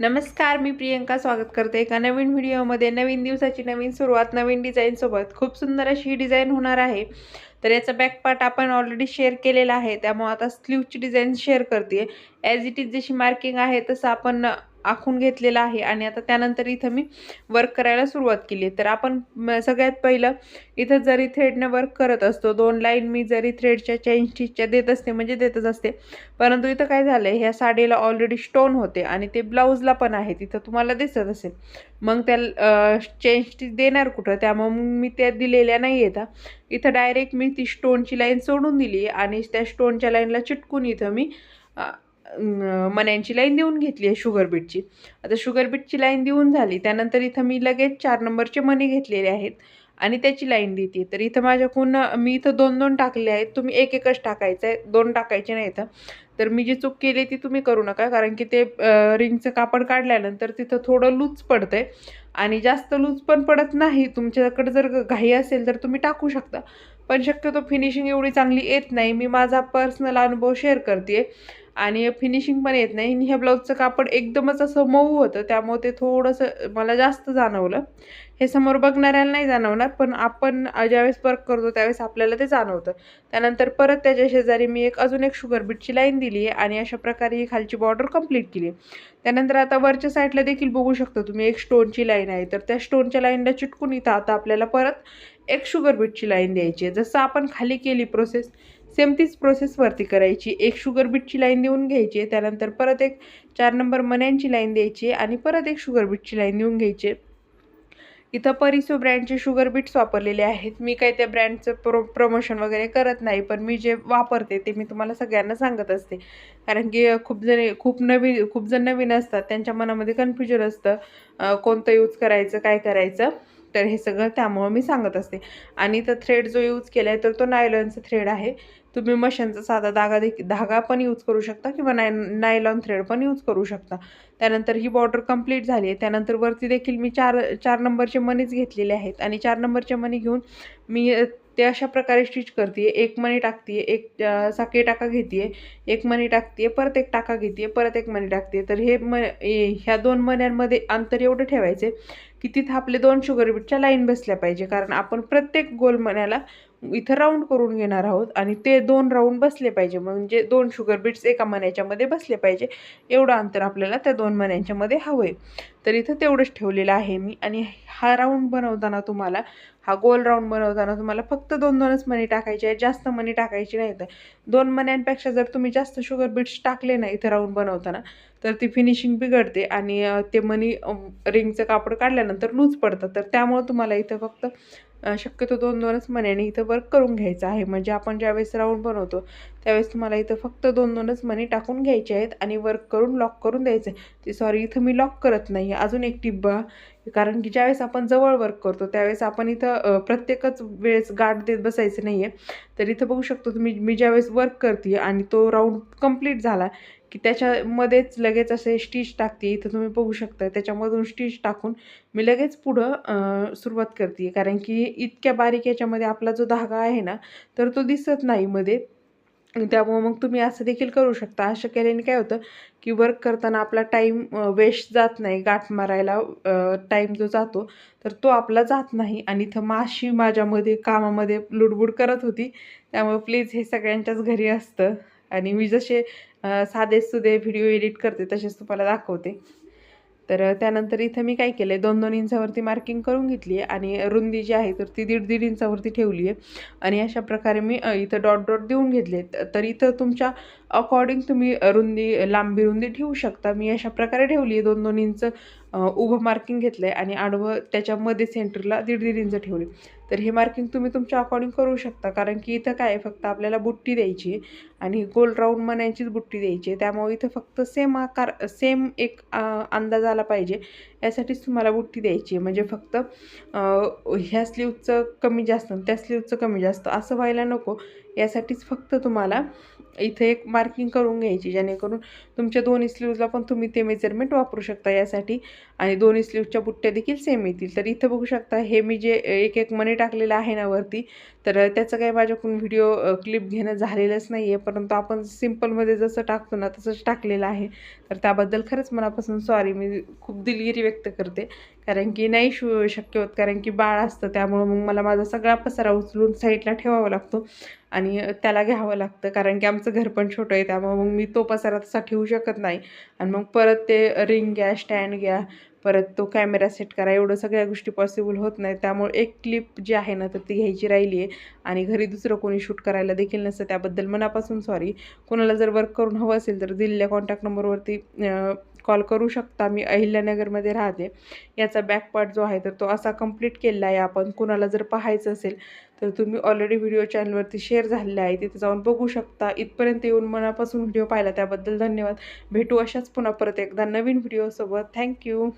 नमस्कार मी प्रियंका स्वागत करते एका नवीन व्हिडिओमध्ये. नवीन दिवसाची नवीन सुरुवात नवीन डिझाईनसोबत खूप सुंदर अशी ही डिझाईन होणार आहे. तर याचा बॅक पार्ट आपण ऑलरेडी शेअर केलेला आहे. त्यामुळे आता स्लीवची डिझाईन शेअर करते. ॲज इट इज जशी मार्किंग आहे तसं आपण आखून घेतलेला आहे आणि आता त्यानंतर इथं मी वर्क करायला सुरुवात केली तर आपण म- सगळ्यात पहिलं इथं जरी थ्रेडनं वर्क करत असतो दोन लाईन मी जरी थ्रेडच्या चेन स्टिचच्या देत असते म्हणजे देतच असते परंतु इथं काय झालं आहे ह्या साडीला ऑलरेडी स्टोन होते आणि ते ब्लाऊजला पण आहे तिथं तुम्हाला दिसत असेल. मग त्या चेन स्टिच देणार कुठं? त्यामुळे मग मी त्या दिलेल्या नाही येता इथं डायरेक्ट मी ती स्टोनची लाईन सोडून दिली आणि त्या स्टोनच्या लाईनला चिटकून इथं मी मण्यांची लाईन देऊन घेतली आहे शुगर बीटची. आता शुगर बीटची लाईन देऊन झाली त्यानंतर इथं मी लगेच चार नंबरचे मणी घेतलेले आहेत आणि त्याची लाईन देते. तर इथं माझ्याकडून मी इथं दोन दोन टाकले आहेत तुम्ही एक एकच टाकायचं आहे दोन टाकायचे नाही इथं. तर मी जी चूक केली ती तुम्ही करू नका कारण की ते रिंगचं कापड काढल्यानंतर तिथं थोडं लूज पडतंय आणि जास्त लूज पण पडत नाही. तुमच्याकडे जर घाई असेल तर तुम्ही टाकू शकता. पण शक्यतो फिनिशिंग एवढी चांगली येत नाही. मी माझा पर्सनल अनुभव शेअर करते आणि फिनिशिंग पण येत नाही. आणि ह्या ब्लाऊजचं कापड एकदमच असं मऊ होतं. त्यामुळे ते थोडंसं मला जास्त जाणवलं. हे समोर बघणाऱ्याला नाही जाणवणार पण आपण ज्यावेळेस वर्क करतो त्यावेळेस आपल्याला ते जाणवतं. त्यानंतर परत त्याच्या शेजारी मी एक अजून एक शुगर बीटची लाईन दिली आहे आणि अशा प्रकारे ही खालची बॉर्डर कंप्लीट केली त्यानंतर आता वरच्या साईडला देखील बघू शकता तुम्ही एक स्टोनची लाईन आहे. तर त्या स्टोनच्या लाईनला चिटकून इथं आता आपल्याला परत एक शुगर बीटची लाईन द्यायची आहे. जसं आपण खाली केली प्रोसेस सेम तीच प्रोसेस वरती करायची. एक शुगर बीटची लाईन देऊन घ्यायची आहे त्यानंतर परत एक चार नंबर मण्यांची लाईन द्यायची आणि परत एक शुगर बीटची लाईन देऊन घ्यायची. इथं परिसो ब्रँडचे शुगर बीट्स वापरलेले आहेत. मी काही त्या ब्रँडचं प्रो प्रमोशन वगैरे करत नाही पण मी जे वापरते ते मी तुम्हाला सगळ्यांना सांगत असते. कारण की खूप जण खूप नवीन खूप जण नवीन असतात. त्यांच्या मनामध्ये कन्फ्युजन असतं कोणतं यूज करायचं काय करायचं. तर हे सगळं त्यामुळं मी सांगत असते. आणि इथं थ्रेड जो यूज केला आहे तर तो नायलॉनचा थ्रेड आहे. तुम्ही मशीनचा साधा धागा देखील धागा पण यूज करू शकता किंवा नाय नायलॉन थ्रेड पण यूज करू शकता. त्यानंतर ही बॉर्डर कंप्लीट झाली आहे. त्यानंतर वरती देखील मी चार चार नंबरचे मनीच घेतलेले आहेत. आणि चार नंबरचे मनी घेऊन मी ते अशा प्रकारे स्टिच करते एक मणी टाकते एक अ, साखळी टाका घेते एक मणी टाकते परत एक टाका घेते परत एक मणी टाकते तर हे म ए- ह्या दोन मण्यांमध्ये अंतर एवढं ठेवायचे की तिथं आपले दोन शुगर बीटच्या लाईन बसल्या पाहिजे. कारण आपण प्रत्येक गोल मण्याला इथं राऊंड करून घेणार आहोत आणि ते दोन राऊंड बसले पाहिजे. म्हणजे दोन शुगर बीट्स एका मण्याच्यामध्ये बसले पाहिजे. एवढं अंतर आपल्याला त्या दोन मण्यांच्यामध्ये हवं आहे तर इथं तेवढंच ठेवलेलं आहे मी. आणि हा राऊंड बनवताना तुम्हाला हा गोल राऊंड बनवताना तुम्हाला फक्त दोन दोनच मणी टाकायचे आहेत. जास्त मणी टाकायची नाही तर दोन मण्यांपेक्षा जर तुम्ही जास्त शुगर बीट्स टाकले ना इथं राऊंड बनवताना तर ती फिनिशिंग बिघडते आणि ते मनी रिंगचं कापड काढल्यानंतर लूज पडतं तर त्यामुळं तुम्हाला इथं फक्त शक्यतो दोन दोनच मण्याने इथं वर्क करून घ्यायचं आहे. म्हणजे आपण ज्यावेळेस राऊंड बनवतो त्यावेळेस तुम्हाला इथं फक्त दोन दोनच मणी टाकून घ्यायचे आहेत आणि वर्क करून लॉक करून द्यायचं आहे ते सॉरी इथं मी लॉक करत नाही अजून एक टिप कारण की ज्यावेळेस आपण जवळ वर्क करतो त्यावेळेस आपण इथं प्रत्येकच वेळेस गाठ देत बसायचं नाही आहे तर इथं बघू शकतो तुम्ही मी ज्यावेळेस वर्क करते आणि तो राऊंड कंप्लीट झाला की त्याच्यामध्येच लगेच असे स्टिच टाकते. इथं तुम्ही बघू शकता त्याच्यामधून स्टिच टाकून मी लगेच पुढं सुरुवात करते. कारण की इतक्या बारीक याच्यामध्ये आपला जो धागा आहे ना तर तो दिसत नाही मध्ये. त्यामुळं मग तुम्ही असं देखील करू शकता. अशा केल्याने काय होतं की वर्क करताना आपला टाईम वेस्ट जात नाही. गाठ मारायला टाईम जो जातो तर तो आपला जात नाही. आणि इथं माशी माझ्यामध्ये कामामध्ये लुडबुड करत होती. त्यामुळे प्लीज हे सगळ्यांच्याच घरी असतं. आणि मी जसे साधे सुधे व्हिडिओ एडिट करते तसेच तुम्हाला दाखवते. तर त्यानंतर इथं मी काय केलं आहे दोन दोन इंचावरती मार्किंग करून घेतली आहे आणि रुंदी जी आहे तर ती दीड दीड इंचावरती ठेवली आहे आणि अशा प्रकारे मी इथं डॉट डॉट देऊन घेतले तर इथं तुमच्या अकॉर्डिंग तुम्ही रुंदी लांबी रुंदी ठेवू शकता. मी अशा प्रकारे ठेवली आहे दोन दोन इंच उभं मार्किंग घेतलं आहे आणि आडवं त्याच्यामध्ये सेंटरला दीड दीड इंच ठेवली तर हे मार्किंग तुम्ही तुमच्या अकॉर्डिंग करू शकता. कारण की इथं काय आहे फक्त आपल्याला बुट्टी द्यायची आहे आणि गोल राऊंड मनायचीच बुट्टी द्यायची आहे. त्यामुळे इथं फक्त सेम आकार सेम एक अंदाज आला पाहिजे. यासाठीच तुम्हाला बुट्टी द्यायची आहे. म्हणजे फक्त ह्या स्लीवचं कमी जास्त आणि त्या स्लीवचं कमी जास्त असं व्हायला नको. यासाठीच फक्त तुम्हाला इथे एक मार्किंग करून घ्यायची जेणेकरून तुमच्या दोन्ही स्लीवजला पण तुम्ही ते मेजरमेंट वापरू शकता यासाठी. आणि दोन्ही स्लीवच्या बुट्ट्या देखील सेम येतील. तर इथं बघू शकता हे मी जे एक एक मनी टाकलेलं आहे ना वरती तर त्याचं काही माझ्याकडून व्हिडिओ क्लिप घेणं झालेलंच नाही आहे परंतु आपण सिम्पलमध्ये जसं टाकतो ना तसंच टाकलेलं आहे. तर त्याबद्दल खरंच मनापासून सॉरी मी खूप दिलगिरी व्यक्त करते. कारण की नाही शू शक्य होत. कारण की बाळ असतं त्यामुळं मग मला माझा सगळा पसारा उचलून साईडला ठेवावा लागतो आणि त्याला घ्यावं लागतं. कारण की आमचं घर पण छोटं आहे त्यामुळं मग मी तो पसारा तसा ठेवू शकत नाही. आणि मग परत ते रिंग घ्या स्टँड घ्या परत तो कॅमेरा सेट करा. एवढं सगळ्या गोष्टी पॉसिबल होत नाही. त्यामुळे एक क्लिप जी आहे ना तर ती घ्यायची राहिली आहे. आणि घरी दुसरं कोणी शूट करायला देखील नसतं. त्याबद्दल मनापासून सॉरी कोणाला जर वर्क करून हवं असेल तर दिलेल्या कॉन्टॅक्ट नंबरवरती कॉल करू शकता. मी अहिल्यानगरमध्ये राहते. याचा बॅक पार्ट जो आहे तर तो असा कंप्लीट केलेला आहे. आपण कुणाला जर पाहायचं असेल तर तुम्ही ऑलरेडी व्हिडिओ चॅनलवरती शेअर झालेला आहे. तिथे जाऊन बघू शकता. इथपर्यंत येऊन मनापासून व्हिडिओ पाहिला. त्याबद्दल धन्यवाद. भेटू अशाच पुन्हा परत एकदा नवीन व्हिडिओसोबत थँक्यू